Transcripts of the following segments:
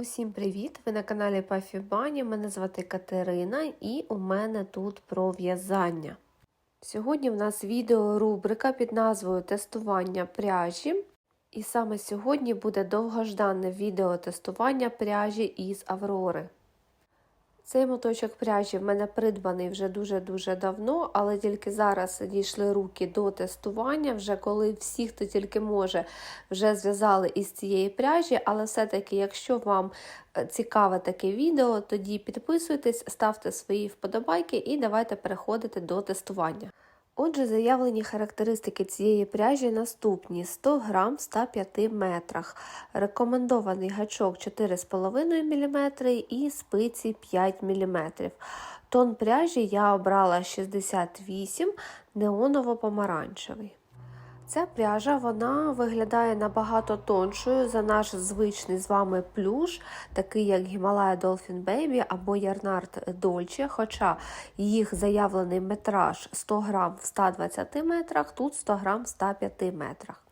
Усім привіт! Ви на каналі Пафі Бані. Мене звати Катерина і у мене тут про в'язання. Сьогодні в нас відеорубрика під назвою Тестування пряжі. І саме сьогодні буде довгождане відео тестування пряжі із Аврори. Цей моточок пряжі в мене придбаний вже дуже-дуже давно, але тільки зараз дійшли руки до тестування, вже коли всі, хто тільки може, вже зв'язали із цієї пряжі. Але все-таки, якщо вам цікаве таке відео, тоді підписуйтесь, ставте свої вподобайки і давайте переходити до тестування. Отже, заявлені характеристики цієї пряжі наступні: 100 грам в 105 метрах, рекомендований гачок 4,5 мм і спиці 5 мм. Тон пряжі я обрала 68 неоново-помаранчевий. Ця пряжа вона виглядає набагато тоншою за наш звичний з вами плюш, такий як Himalaya Dolphin Baby або Yarnard Dolce, хоча їх заявлений метраж 100 грам в 120 метрах, тут 100 грам в 105 метрах.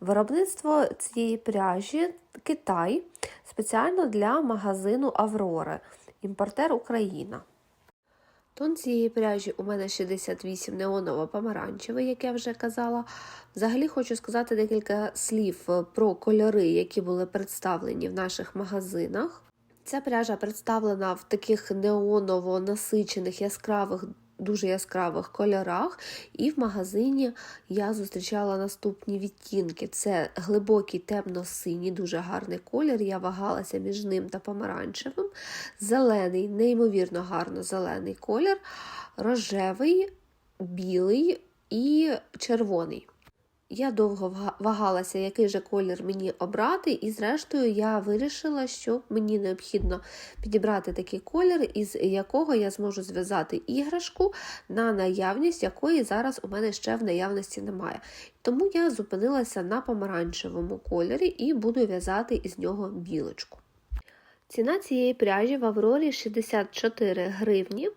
Виробництво цієї пряжі Китай спеціально для магазину Аврори, імпортер Україна. Тон цієї пряжі у мене 68 неоново-помаранчевий, як я вже казала. Взагалі хочу сказати декілька слів про кольори, які були представлені в наших магазинах. Ця пряжа представлена в таких неоново насичених яскравих. Дуже яскравих кольорах, і в магазині я зустрічала наступні відтінки: це глибокий темно-синій, дуже гарний колір. Я вагалася між ним та помаранчевим, зелений, неймовірно гарно зелений колір, рожевий, білий і червоний. Я довго вагалася, який же колір мені обрати, і, зрештою, я вирішила, що мені необхідно підібрати такий колір, із якого я зможу зв'язати іграшку, на наявність якої зараз у мене ще в наявності немає. Тому я зупинилася на помаранчевому кольорі і буду в'язати із нього білочку. Ціна цієї пряжі в Аврорі 64 гривні.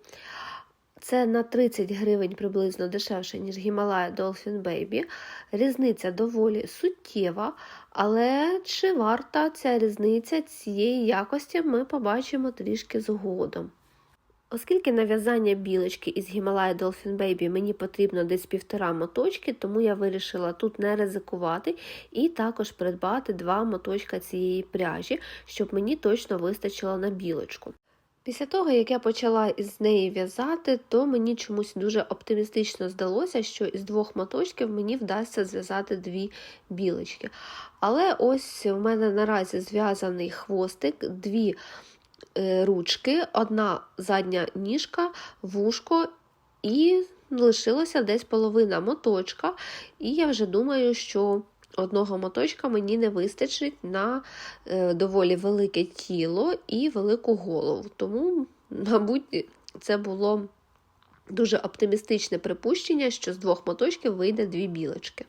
Це на 30 гривень приблизно дешевше, ніж Himalaya Dolphin Baby. Різниця доволі суттєва, але чи варта ця різниця цієї якості, ми побачимо трішки згодом. Оскільки на в'язання білочки із Himalaya Dolphin Baby мені потрібно десь півтора моточки, тому я вирішила тут не ризикувати і також придбати два моточка цієї пряжі, щоб мені точно вистачило на білочку. Після того, як я почала із неї в'язати, то мені чомусь дуже оптимістично здалося, що із двох моточків мені вдасться зв'язати дві білочки. Але ось у мене наразі зв'язаний хвостик, дві е, ручки, одна задня ніжка, вушко і лишилося десь половина моточка. І я вже думаю, що одного моточка мені не вистачить на е, доволі велике тіло і велику голову. Тому, мабуть, це було дуже оптимістичне припущення, що з двох моточків вийде дві білочки.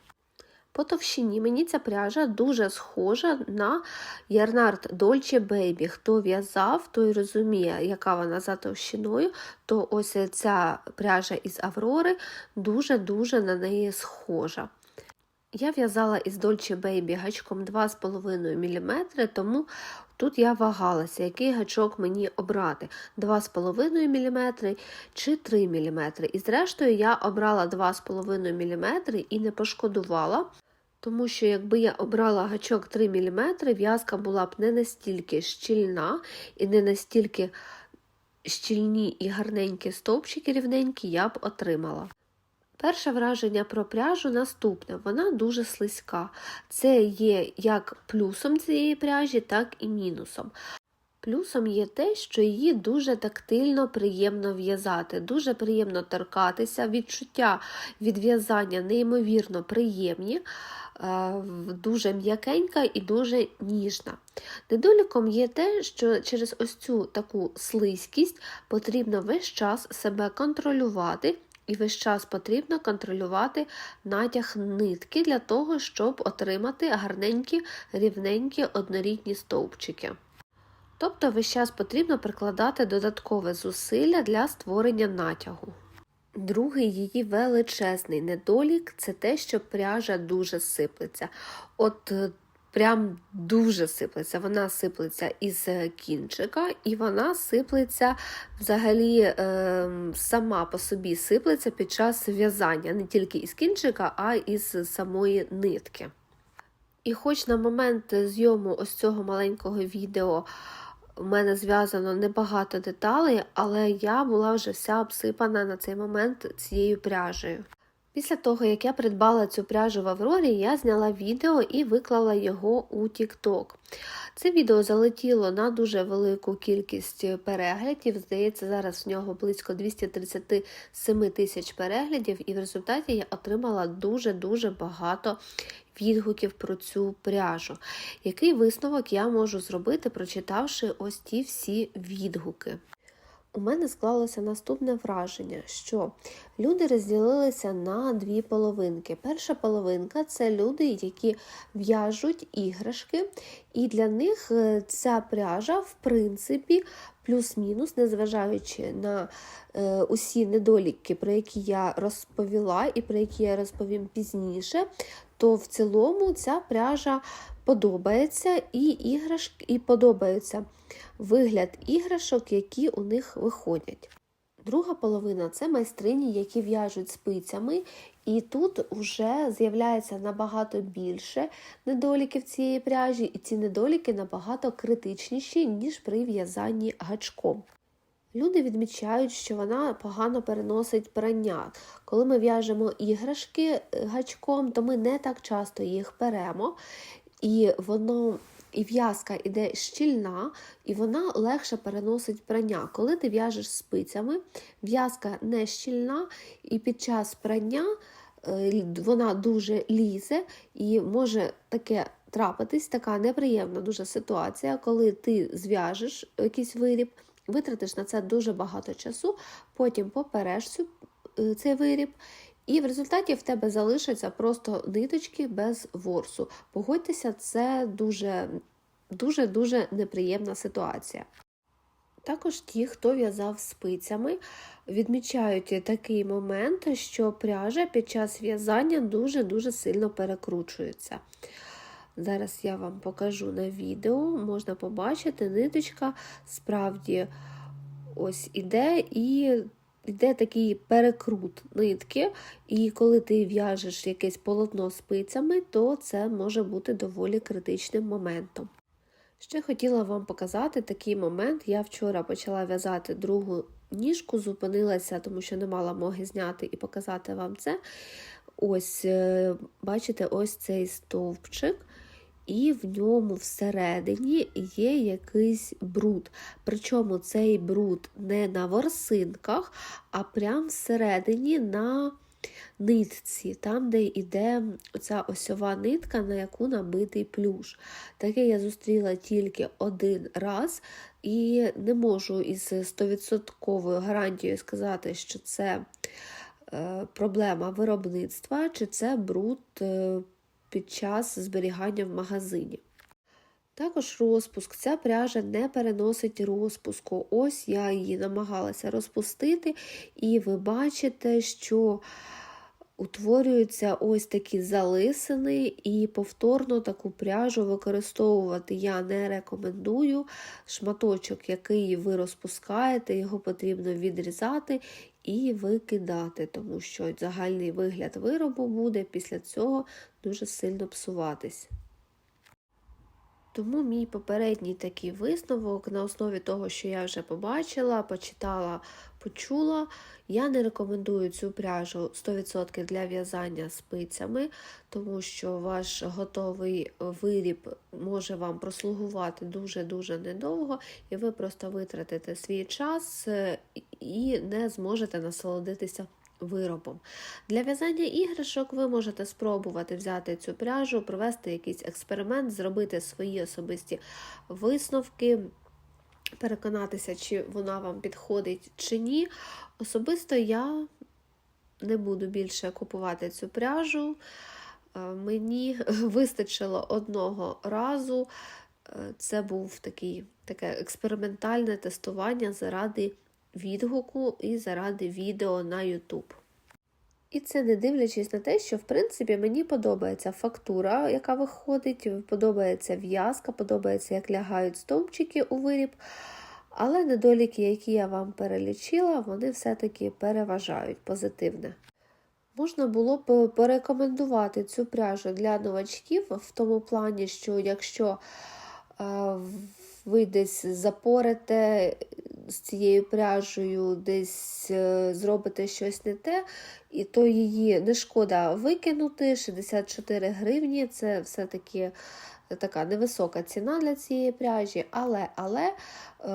По товщині мені ця пряжа дуже схожа на Ярнард Dolce Baby. Хто в'язав, той розуміє, яка вона за товщиною, то ось ця пряжа із Аврори дуже-дуже на неї схожа. Я в'язала із Dolce Baby гачком 2,5 мм, тому тут я вагалася, який гачок мені обрати: 2,5 мм чи 3 мм. І зрештою я обрала 2,5 мм і не пошкодувала. Тому що, якби я обрала гачок 3 мм, в'язка була б не настільки щільна і не настільки щільні і гарненькі стовпчики рівненькі я б отримала. Перше враження про пряжу наступне: вона дуже слизька. Це є як плюсом цієї пряжі, так і мінусом. Плюсом є те, що її дуже тактильно приємно в'язати, дуже приємно торкатися, відчуття від в'язання неймовірно приємні, дуже м'якенька і дуже ніжна. Недоліком є те, що через ось цю таку слизькість потрібно весь час себе контролювати. І весь час потрібно контролювати натяг нитки для того, щоб отримати гарненькі, рівненькі однорідні стовпчики. Тобто весь час потрібно прикладати додаткове зусилля для створення натягу. Другий її величезний недолік це те, що пряжа дуже сиплеться. От прям дуже сиплеться. Вона сиплеться із кінчика, і вона сиплеться взагалі е, сама по собі сиплеться під час в'язання, не тільки із кінчика, а із самої нитки. І хоч на момент зйому ось цього маленького відео у мене зв'язано небагато деталей, але я була вже вся обсипана на цей момент цією пряжею. Після того, як я придбала цю пряжу в Аврорі, я зняла відео і виклала його у TikTok. Це відео залетіло на дуже велику кількість переглядів. Здається, зараз в нього близько 237 тисяч переглядів, і в результаті я отримала дуже-дуже багато відгуків про цю пряжу. Який висновок я можу зробити, прочитавши ось ті всі відгуки? У мене склалося наступне враження, що люди розділилися на дві половинки. Перша половинка це люди, які в'яжуть іграшки, і для них е, ця пряжа, в принципі, плюс-мінус, незважаючи на е, усі недоліки, про які я розповіла, і про які я розповім пізніше, то в цілому ця пряжа подобається і іграшки, і подобається вигляд іграшок, які у них виходять. Друга половина це майстрині, які в'яжуть спицями, і тут вже з'являється набагато більше недоліків цієї пряжі, і ці недоліки набагато критичніші, ніж при в'язанні гачком. Люди відмічають, що вона погано переносить прання. Коли ми в'яжемо іграшки гачком, то ми не так часто їх перемо, і воно і в'язка іде щільна, і вона легше переносить прання. Коли ти в'яжеш спицями, в'язка не щільна, і під час прання е, вона дуже лізе і може таке трапитись, така неприємна дуже ситуація, коли ти зв'яжеш якийсь виріб, витратиш на це дуже багато часу, потім попереш цю, е, цей виріб. І в результаті в тебе залишаться просто ниточки без ворсу. Погодьтеся, це дуже дуже-дуже неприємна ситуація. Також ті, хто в'язав спицями, відмічають такий момент, що пряжа під час в'язання дуже-дуже сильно перекручується. Зараз я вам покажу на відео, можна побачити, ниточка справді ось іде і йде такий перекрут нитки, і коли ти в'яжеш якесь полотно спицями, то це може бути доволі критичним моментом. Ще хотіла вам показати такий момент. Я вчора почала в'язати другу ніжку, зупинилася, тому що не мала моги зняти і показати вам це. Ось, е, бачите, ось цей стовпчик. І в ньому всередині є якийсь бруд. Причому цей бруд не на ворсинках, а прямо всередині на нитці, там, де йде оця осьова нитка, на яку набитий плюш. Таке я зустріла тільки один раз, і не можу із 100% гарантією сказати, що це е, проблема виробництва, чи це бруд е, під час зберігання в магазині. Також розпуск. Ця пряжа не переносить розпуску. Ось я її намагалася розпустити, і ви бачите, що утворюються ось такі залисини, і повторно таку пряжу використовувати я не рекомендую. Шматочок, який ви розпускаєте, його потрібно відрізати і викидати, тому що загальний вигляд виробу буде після цього дуже сильно псуватись. Тому мій попередній такий висновок на основі того, що я вже побачила, почитала, почула, я не рекомендую цю пряжу 100% для в'язання спицями, тому що ваш готовий виріб може вам прослугувати дуже-дуже недовго, і ви просто витратите свій час е, і не зможете насолодитися виробом. Для в'язання іграшок ви можете спробувати взяти цю пряжу, провести якийсь експеримент, зробити свої особисті висновки. Переконатися, чи вона вам підходить чи ні. Особисто я не буду більше купувати цю пряжу. Е, мені вистачило одного разу. Е, це був такий, таке експериментальне тестування заради відгуку і заради відео на YouTube. І це не дивлячись на те, що в принципі мені подобається фактура, яка виходить, подобається в'язка, подобається, як лягають стовпчики у виріб. Але недоліки, які я вам перелічила, вони все-таки переважають позитивне. Можна було б порекомендувати цю пряжу для новачків в тому плані, що якщо е, ви десь запорите з цією пряжею, десь е, зробите щось не те, і то її не шкода викинути. 64 гривні це все-таки така невисока ціна для цієї пряжі, але, але е,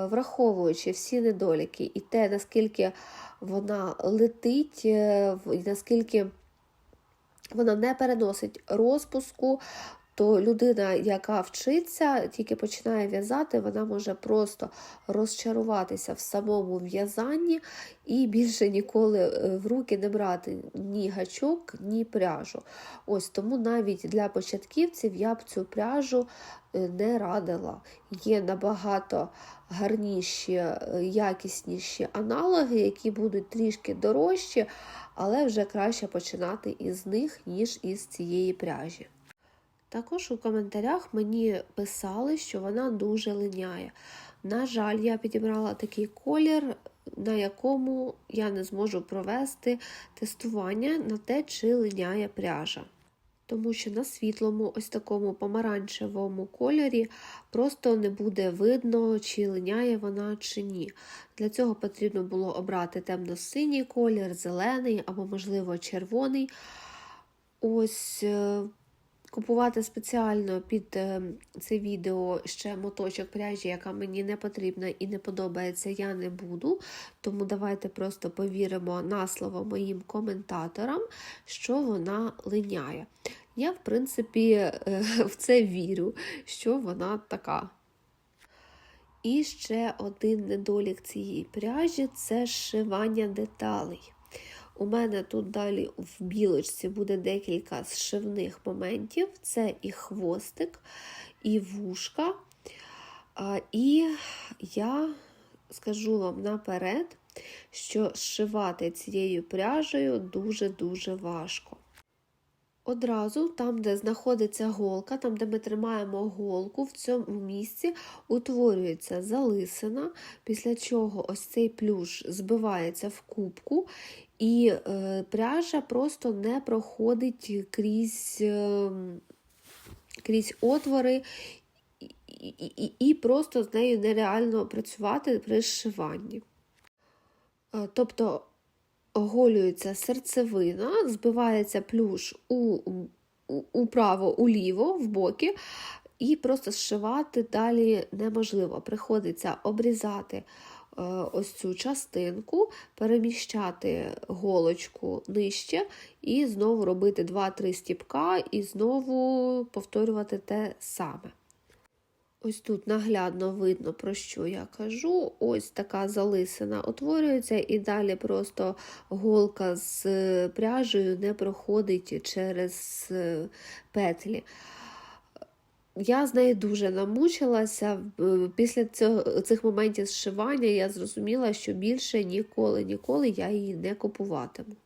враховуючи всі недоліки і те, наскільки вона летить, е, наскільки вона не переносить розпуску, то людина, яка вчиться, тільки починає в'язати, вона може просто розчаруватися в самому в'язанні і більше ніколи е, в руки не брати ні гачок, ні пряжу. Ось тому навіть для початківців я б цю пряжу е, не радила. Є набагато гарніші, е, якісніші аналоги, які будуть трішки дорожчі, але вже краще починати із них, ніж із цієї пряжі. Також у коментарях мені писали, що вона дуже линяє. На жаль, я підібрала такий колір, на якому я не зможу провести тестування на те, чи линяє пряжа. Тому що на світлому, ось такому помаранчевому кольорі просто не буде видно, чи линяє вона, чи ні. Для цього потрібно було обрати темно-синій колір, зелений або, можливо, червоний. Ось е, Купувати спеціально під е, це відео ще моточок пряжі, яка мені не потрібна і не подобається, я не буду. Тому давайте просто повіримо на слово моїм коментаторам, що вона линяє. Я, в принципі, е, в це вірю, що вона така. І ще один недолік цієї пряжі це зшивання деталей. У мене тут далі в білочці буде декілька зшивних моментів: це і хвостик, і вушка. І я скажу вам наперед, що зшивати цією пряжею дуже-дуже важко. Одразу, там, де знаходиться голка, там, де ми тримаємо голку, в цьому місці утворюється залисина, після чого ось цей плюш збивається в кубку, і е, пряжа просто не проходить крізь е, крізь отвори, і, і, і просто з нею нереально працювати при зшиванні. Е, тобто оголюється серцевина, збивається плюш у, у, управо, уліво, в боки, і просто зшивати далі неможливо. Приходиться обрізати Е, ось цю частинку, переміщати голочку нижче, і знову робити 2-3 стіпка, і знову повторювати те саме. Ось тут наглядно видно, про що я кажу. Ось така залисина утворюється, і далі просто голка з пряжею не проходить через е, петлі. Я з нею дуже намучилася. Після цього, цих моментів зшивання я зрозуміла, що більше ніколи-ніколи я її не купуватиму.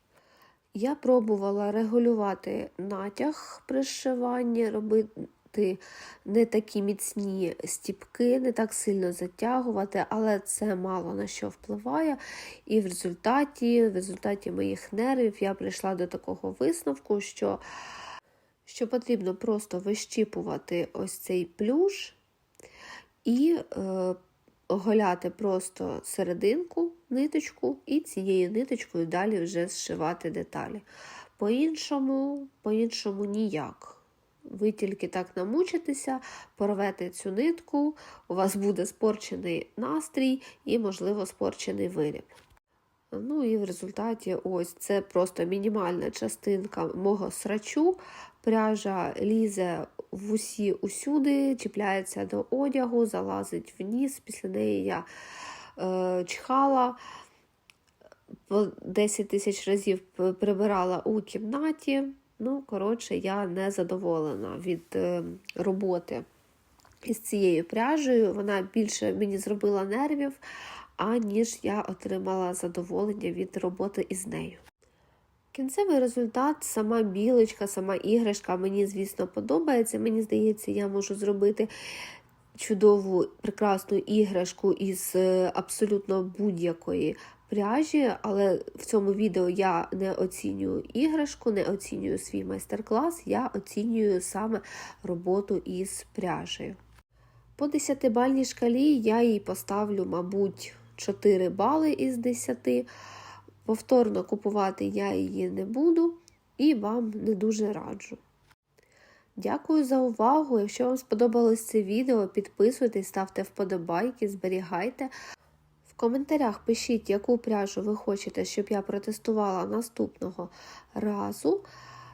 Я пробувала регулювати натяг при зшиванні, робити не такі міцні стіпки, не так сильно затягувати, але це мало на що впливає. І в результаті, в результаті моїх нервів я прийшла до такого висновку, що що потрібно просто вищіпувати ось цей плюш і е, оголяти просто серединку, ниточку, і цією ниточкою далі вже зшивати деталі. По-іншому, по-іншому ніяк. Ви тільки так намучитеся, порвете цю нитку, у вас буде спорчений настрій і, можливо, спорчений виріб. Ну і в результаті ось це просто мінімальна частинка мого срачу. Пряжа лізе в усі усюди, чіпляється до одягу, залазить вниз. Після неї я е, чхала, 10 тисяч разів прибирала у кімнаті. Ну, коротше, я не задоволена від е, роботи із цією пряжею. Вона більше мені зробила нервів аніж я отримала задоволення від роботи із нею. Кінцевий результат, сама білочка, сама іграшка мені, звісно, подобається. Мені здається, я можу зробити чудову, прекрасну іграшку із е, абсолютно будь-якої пряжі, але в цьому відео я не оцінюю іграшку, не оцінюю свій майстер-клас, я оцінюю саме роботу із пряжею. По 10-бальній шкалі я їй поставлю, мабуть, 4 бали із 10. Повторно купувати я її не буду і вам не дуже раджу. Дякую за увагу. Якщо вам сподобалось це відео, підписуйтесь, ставте вподобайки, зберігайте. Коментарях пишіть, яку пряжу ви хочете, щоб я протестувала наступного разу.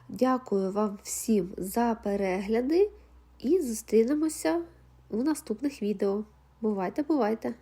Дякую вам всім за перегляди і зустрінемося у наступних відео. Бувайте, бувайте!